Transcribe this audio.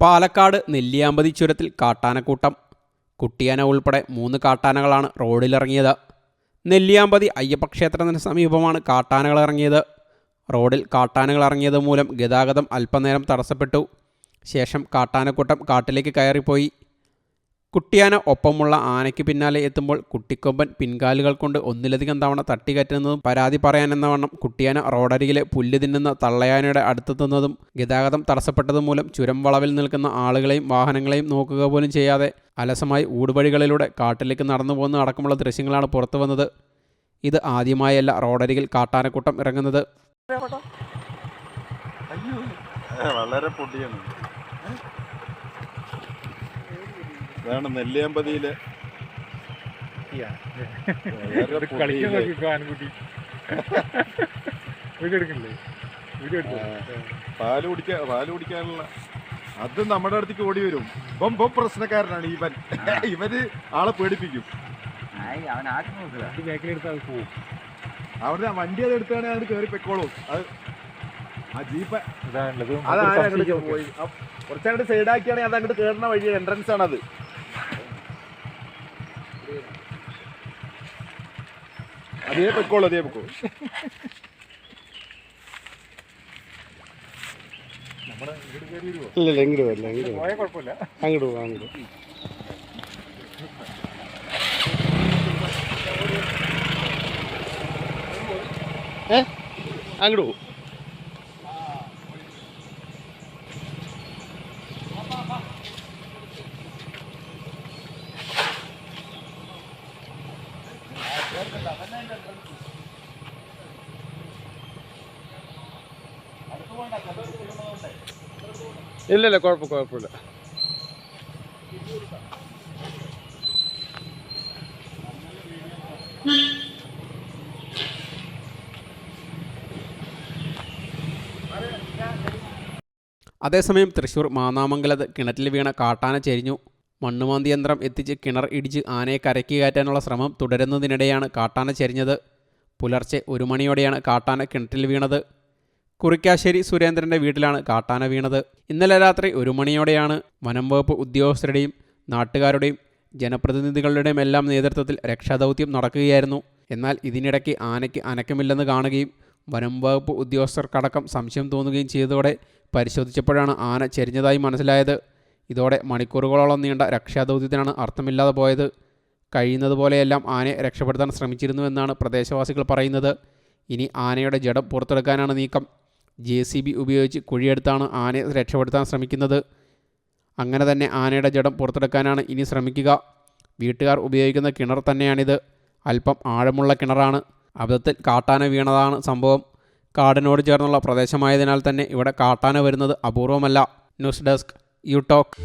പാലക്കാട് നെല്ലിയാമ്പതി ചുരത്തിൽ കാട്ടാനക്കൂട്ടം. കുട്ടിയാന ഉൾപ്പെടെ മൂന്ന് കാട്ടാനകളാണ് റോഡിലിറങ്ങിയത്. നെല്ലിയാമ്പതി അയ്യപ്പക്ഷേത്രത്തിന് സമീപമാണ് കാട്ടാനകൾ ഇറങ്ങിയത് റോഡിൽ കാട്ടാനകൾ ഇറങ്ങിയത് മൂലം ഗതാഗതം അല്പനേരം തടസ്സപ്പെട്ടു. ശേഷം കാട്ടാനക്കൂട്ടം കാട്ടിലേക്ക് കയറിപ്പോയി. കുട്ടിയാന ഒപ്പമുള്ള ആനയ്ക്ക് പിന്നാലെ എത്തുമ്പോൾ കുട്ടിക്കൊമ്പൻ പിൻകാലുകൾ കൊണ്ട് ഒന്നിലധികം തവണ തട്ടിക്കറ്റുന്നതും പരാതി പറയാനെന്ന വണ്ണം കുട്ടിയാന റോഡരികിലെ പുല്ല് തിന്നുന്ന തള്ളയാനയുടെ അടുത്തെത്തുന്നതും ഗതാഗതം തടസ്സപ്പെട്ടതും മൂലം ചുരം വളവിൽ നിൽക്കുന്ന ആളുകളെയും വാഹനങ്ങളെയും നോക്കുക പോലും ചെയ്യാതെ അലസമായി ഊടുവഴികളിലൂടെ കാട്ടിലേക്ക് നടന്നു പോകുന്ന അടക്കമുള്ള ദൃശ്യങ്ങളാണ് പുറത്തു വന്നത്. ഇത് ആദ്യമായല്ല റോഡരികിൽ കാട്ടാനക്കൂട്ടം ഇറങ്ങുന്നത്. അയ്യോ. വളരെ പൊടിയാണ് ഇതാണ് നെല്ലിയമ്പതിയിലെ വളരെ കളിക്കാൻ പൊടിയിലെ നോക്കി ആൺകുട്ടി വീഡിയോ എടുക്കണില്ലേ വീഡിയോ നെല്ലിയമ്പതിയിൽ പാൽ കുടിക്കാൻ പാൽ കുടിക്കാനുള്ള. അത് നമ്മുടെ അടുത്തേക്ക് ഓടി വരും. ഇപ്പം ഇപ്പം പ്രശ്നക്കാരനാണ് ഇവൻ. ഇവന് ആളെ പേടിപ്പിക്കും. അവരുടെ അവിടെ വണ്ടി അത് എടുത്താണെങ്കിൽ അത് കയറി പൊയ്ക്കോളൂ. അത് ആ ജീപ്പ് അതാണ് അങ്ങോട്ട് പോയി. കുറച്ചങ്ങോട്ട് സൈഡാക്കിയാണെങ്കിൽ അത് അങ്ങോട്ട് കയറുന്ന വഴി എൻട്രൻസ് ആണത്. അതേ പൊക്കോളൂ അതേ പൊക്കോളൂ ഇല്ല ഇങ്ങോട്ട് വരില്ല ഇങ്ങോട്ട് കുഴപ്പമില്ല. അങ്ങോട്ട് പോകാം അങ്ങോട്ട് ഏ? അങ്ങോട്ട് പോകും ഇല്ല ഇല്ല കുഴപ്പം കുഴപ്പമില്ല. അതേസമയം തൃശൂർ മാന്നാമംഗലത്ത് കിണറ്റിൽ വീണ കാട്ടാന ചെരിഞ്ഞു. മണ്ണുമാന്തി യന്ത്രം എത്തിച്ച് കിണർ ഇടിച്ച് ആനയെ കരയ്ക്ക് കയറ്റാനുള്ള ശ്രമം തുടരുന്നതിനിടെയാണ് കാട്ടാന ചെരിഞ്ഞത്. പുലർച്ചെ ഒരു മണിയോടെയാണ് കാട്ടാന കിണറ്റിൽ വീണത്. കുറിക്കാശ്ശേരി സുരേന്ദ്രന്റെ വീട്ടിലാണ് കാട്ടാന വീണത്. ഇന്നലെ രാത്രി ഒരു മണിയോടെയാണ് വനം വകുപ്പ് ഉദ്യോഗസ്ഥരുടെയും നാട്ടുകാരുടെയും ജനപ്രതിനിധികളുടെയും എല്ലാം നേതൃത്വത്തിൽ രക്ഷാദൗത്യം നടക്കുകയായിരുന്നു. എന്നാൽ ഇതിനിടയ്ക്ക് ആനയ്ക്ക് അനക്കമില്ലെന്ന് കാണുകയും വനം വകുപ്പ് ഉദ്യോഗസ്ഥർക്കടക്കം സംശയം തോന്നുകയും ചെയ്തതോടെ പരിശോധിച്ചപ്പോഴാണ് ആന ചെരിഞ്ഞതായി മനസ്സിലായത്. ഇതോടെ മണിക്കൂറുകളോളം നീണ്ട രക്ഷാദൗത്യത്തിനാണ് അർത്ഥമില്ലാതെ പോയത്. കഴിയുന്നതുപോലെയെല്ലാം ആനയെ രക്ഷപ്പെടുത്താൻ ശ്രമിച്ചിരുന്നുവെന്നാണ് പ്രദേശവാസികൾ പറയുന്നത്. ഇനി ആനയുടെ ജഡം പുറത്തെടുക്കാനാണ് നീക്കം. ജെ സി ബി ഉപയോഗിച്ച് കുഴിയെടുത്താണ് ആനയെ രക്ഷപ്പെടുത്താൻ ശ്രമിക്കുന്നത്. അങ്ങനെ തന്നെ ആനയുടെ ജഡം പുറത്തെടുക്കാനാണ് ഇനി ശ്രമിക്കുക. വീട്ടുകാർ ഉപയോഗിക്കുന്ന കിണർ തന്നെയാണിത്. അല്പം ആഴമുള്ള കിണറാണ്. അബദ്ധത്തിൽ കാട്ടാന വീണതാണ് സംഭവം. കാടിനോട് ചേർന്നുള്ള പ്രദേശമായതിനാൽ തന്നെ ഇവിടെ കാട്ടാന വരുന്നത് അപൂർവമല്ല. News desk you talk.